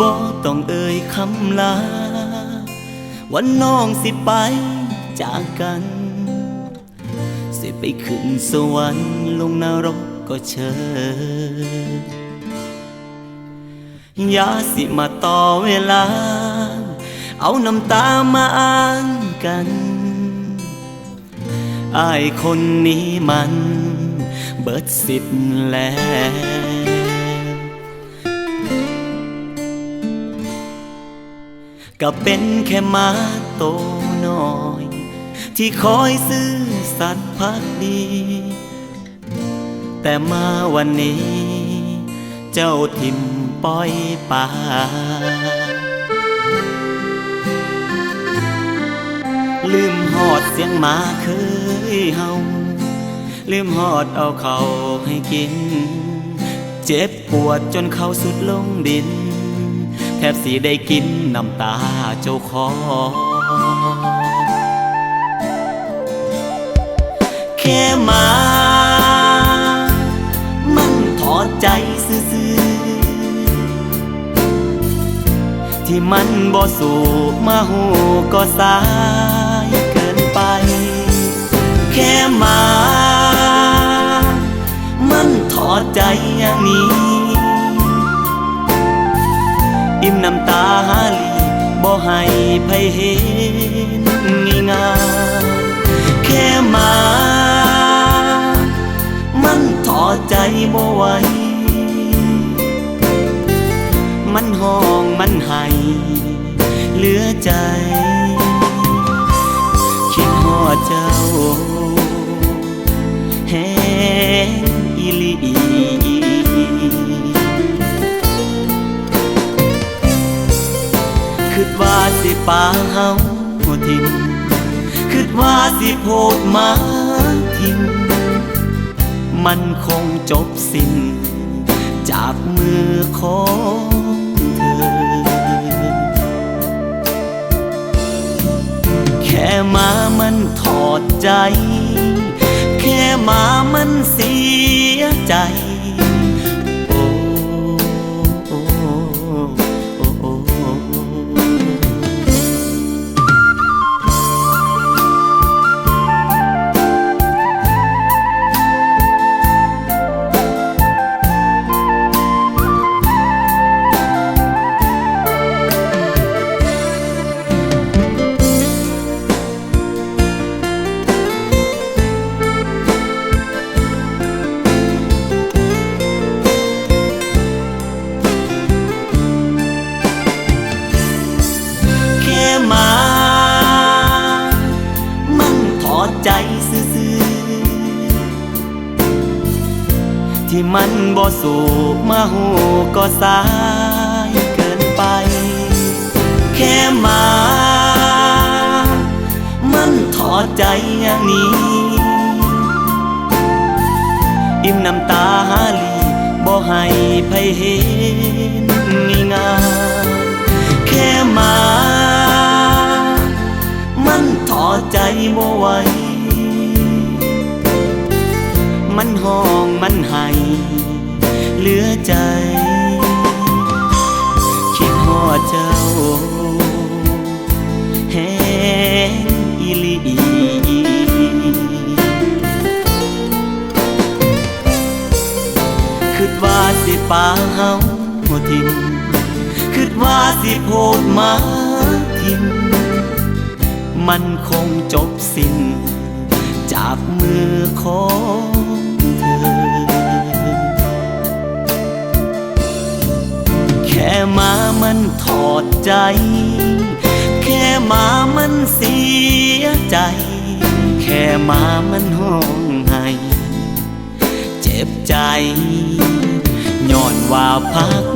บ่ต้องเอ่ยคำลา วันน้องสิไปจากกัน สิไปขึ้นสวรรค์ลงนรกก็เชิญอย่าสิมาต่อเวลา เอาน้ำตามาอ้างกันอายคนนี้มัน เบิดสิทธิ์แล้ว ก็เป็นแค่มาโตน้อย ที่คอยซื่อสัตย์พักดี แต่มาวันนี้ เจ้าทิมปล่อยป่าลืมหอดเสียงหมาเคยเฮาลืมหอดเอาเขาให้กิน เจ็บปวดจนเขาสุดลงดิน แทบสีได้กินน้ำตาเจ้าของแค่มา มันถอดใจซื่อที่มันบ่สู่มาหูก็สายเกินไป แค่มา มันถอดใจอย่างนี้ อิ่มน้ำตาหาลีบ่ให้ไผเห็นง่ายๆแค่มา คิดว่าสิป่าเฮาทิมคิดว่าสิโพดมาทิมมันคงจบสิ้น จากมือของเธอ แค่มามันถอดใจ แค่มามันเสียใจ ซื่อๆที่มันบ่สู่มาหูก็สายเกินไป แค่มา มันถอดใจอย่างนี้ อิ่มน้ำตาหาลีบ่ให้ไผเห็น มันให้เหลือใจ คิดฮอดเจ้าแฮงอีลีคิดว่าสิป่าเฮาทิมคิดว่าสิโพดมาทิมมันคงจบสิ้นจากมือของ มามันถอดใจ แค่มามันเสียใจ แค่มามันห้องไห้เจ็บใจย้อนว่าพัก